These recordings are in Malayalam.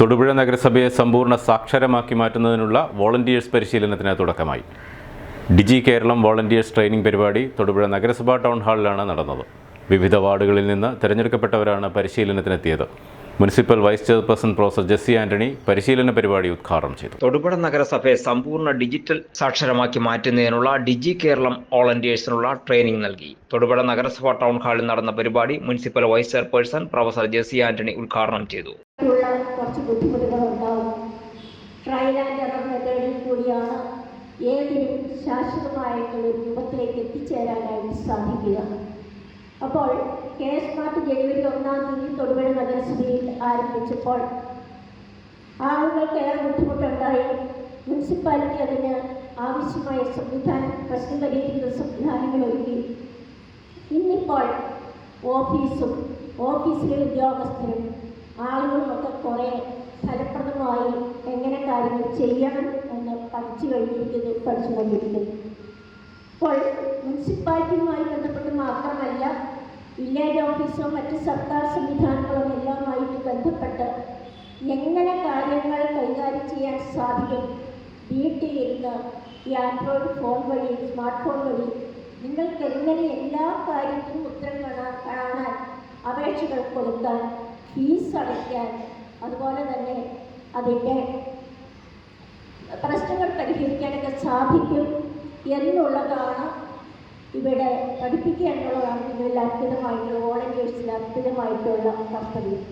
തൊടുപുഴ നഗരസഭയെ സമ്പൂർണ സാക്ഷരമാക്കി മാറ്റുന്നതിനുള്ള വോളണ്ടിയേഴ്സ് പരിശീലനത്തിന് തുടക്കമായി. ഡിജി കേരളം വോളണ്ടിയേഴ്സ് ട്രെയിനിംഗ് പരിപാടി തൊടുപുഴ നഗരസഭാ ടൗൺ ഹാളിലാണ് നടന്നത്. വിവിധ വാർഡുകളിൽ നിന്ന് തിരഞ്ഞെടുക്കപ്പെട്ടവരാണ് പരിശീലനത്തിനെത്തിയത്. Municipal vice chairperson professor Jessy Antony പരിശീലന പരിപാടി ഉദ്ഘാടനം ചെയ്തു. തൊടുപുഴ നഗരസഭയെ സമ്പൂർണ ഡിജിറ്റൽ സാക്ഷരമാക്കി മാറ്റുന്നതിനുള്ള ഡിജി കേരളം വോളണ്ടിയേഴ്സിനുള്ള ട്രെയിനിംഗ് നൽകി. തൊടുപുഴ നഗരസഭാ ടൗൺ ഹാളിൽ നടന്ന പരിപാടി municipal vice chairperson professor Jessy Antony ഉദ്ഘാടനം ചെയ്തു. കുറച്ച് ബുദ്ധിമുട്ടുകൾ ഉണ്ടാവും ട്രയൽ ആൻഡ് എറർ മെത്തേഡിൽ കൂടിയാണ് ഏതൊരു ശാശ്വതമായിട്ടുള്ള രൂപത്തിലേക്ക് എത്തിച്ചേരാനായിട്ട് സാധിക്കുക. അപ്പോൾ കെ എസ് മാർട്ട് ജനുവരി ഒന്നാം തീയതി തൊടുപുഴ നഗരസഭയിൽ ആരംഭിച്ചപ്പോൾ ആളുകൾക്ക് ഏറെ ബുദ്ധിമുട്ടുണ്ടായി. മുനിസിപ്പാലിറ്റി അതിന് ആവശ്യമായ സംവിധാനം പ്രശ്നം പരിഹരിക്കുന്ന സംവിധാനങ്ങൾ ഒരുക്കി. ഇന്നിപ്പോൾ ഓഫീസും ഓഫീസിലെ ഉദ്യോഗസ്ഥരും ആളുകളുമൊക്കെ കുറേ ഫലപ്രദമായി എങ്ങനെ കാര്യങ്ങൾ ചെയ്യണം എന്ന് പഠിച്ചു കഴിഞ്ഞിരിക്കുന്നു പഠിച്ചുകൊണ്ടിരിക്കുന്നു ഇപ്പോൾ മുനിസിപ്പാലിറ്റിയുമായി ബന്ധപ്പെട്ട് മാത്രമല്ല വില്ലേജ് ഓഫീസോ മറ്റ് സർക്കാർ സംവിധാനങ്ങളും എല്ലാമായിട്ട് ബന്ധപ്പെട്ട് എങ്ങനെ കാര്യങ്ങൾ കൈകാര്യം ചെയ്യാൻ സാധിക്കും വീട്ടിലിരുന്ന് ഈ ആൻഡ്രോയിഡ് ഫോൺ വഴി സ്മാർട്ട് ഫോൺ വഴി നിങ്ങൾക്ക് എങ്ങനെ എല്ലാ കാര്യത്തിനും ഉത്തരം കാണാൻ അപേക്ഷകൾ കൊടുക്കാൻ ഫീസ് അടയ്ക്കാൻ അതുപോലെ തന്നെ അതിന്റെ പ്രശ്നങ്ങൾ പരിഹരിക്കാനൊക്കെ സാധിക്കും എന്നുള്ളതാണ് ഇവിടെ പഠിപ്പിക്കുക എന്നുള്ളതാണ് ഇതിൽ അർപ്പിതമായിട്ടുള്ള വോളണ്ടിയേഴ്സിൽ അർപ്പിതമായിട്ടുള്ള കർത്തവ്യം.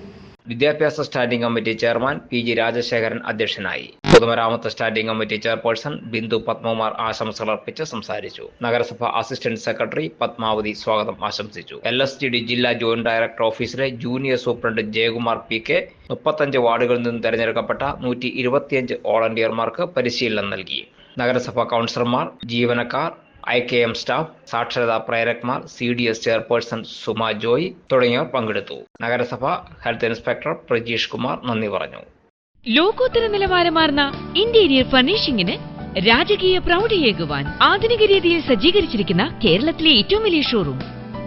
വിദ്യാഭ്യാസ standing committee chairman P G Rajasekharan അധ്യക്ഷനായി. പൊതുമരാമത്ത് standing committee chairperson Bindu Padmakumar ആശംസകൾ അർപ്പിച്ച് സംസാരിച്ചു. നഗരസഭ അസിസ്റ്റന്റ് സെക്രട്ടറി പത്മാവതി സ്വാഗതം ആശംസിച്ചു. എൽ എസ് ഡി ജില്ലാ ജോയിന്റ് ഡയറക്ടർ ഓഫീസിലെ junior superintendent Jayakumar P K മുപ്പത്തഞ്ച് വാർഡുകളിൽ നിന്ന് തെരഞ്ഞെടുക്കപ്പെട്ട നൂറ്റി ഇരുപത്തിയഞ്ച് വോളണ്ടിയർമാർക്ക് പരിശീലനം നൽകി. നഗരസഭാ കൗൺസിലർമാർ ജീവനക്കാർ ഐ കെ എം സ്റ്റാഫ് സാക്ഷരതാ പ്രേരക്മാർ C D S chairperson Suma Joy തുടങ്ങിയവർ പങ്കെടുത്തു. നഗരസഭ ഹെൽത്ത് ഇൻസ്പെക്ടർ പ്രജീഷ് കുമാർ നന്ദി പറഞ്ഞു. ലോകോത്തര നിലവാരമാർന്ന ഇന്റീരിയർ ഫർണിഷിംഗിന് രാജകീയ പ്രൗഢിയേകുവാൻ ആധുനിക രീതിയിൽ സജ്ജീകരിച്ചിരിക്കുന്ന കേരളത്തിലെ ഏറ്റവും വലിയ ഷോറൂം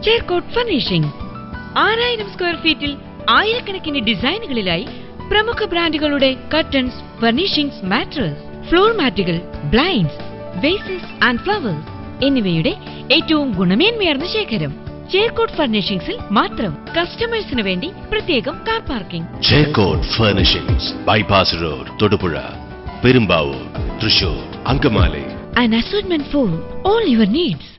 ചേർക്കോട്ട് ഫർണിഷിംഗ്. ആറായിരം സ്ക്വയർ ഫീറ്റിൽ ആയിരക്കണക്കിന് ഡിസൈനുകളിലായി പ്രമുഖ ബ്രാൻഡുകളുടെ കർട്ടൻസ് ഫർണിഷിംഗ്സ് മാട്രസ് ഫ്ലോർ മാറ്റുകൾ ബ്ലൈൻഡ്സ് വേസസ് ആൻഡ് ഫ്ലവേഴ്സ്. എന്നിവയുടെ ഏറ്റവും ഗുണമേന്മയാർന്ന ശേഖരം. ചേർക്കോട്ട് ഫർണിഷിംഗ്സിൽ മാത്രം കസ്റ്റമേഴ്സിന് വേണ്ടി പ്രത്യേകം car parking Cherkottu furnishings bypass road Thodupuzha. Perumbavoor Thrissur Angamaly. Assortment for all your needs.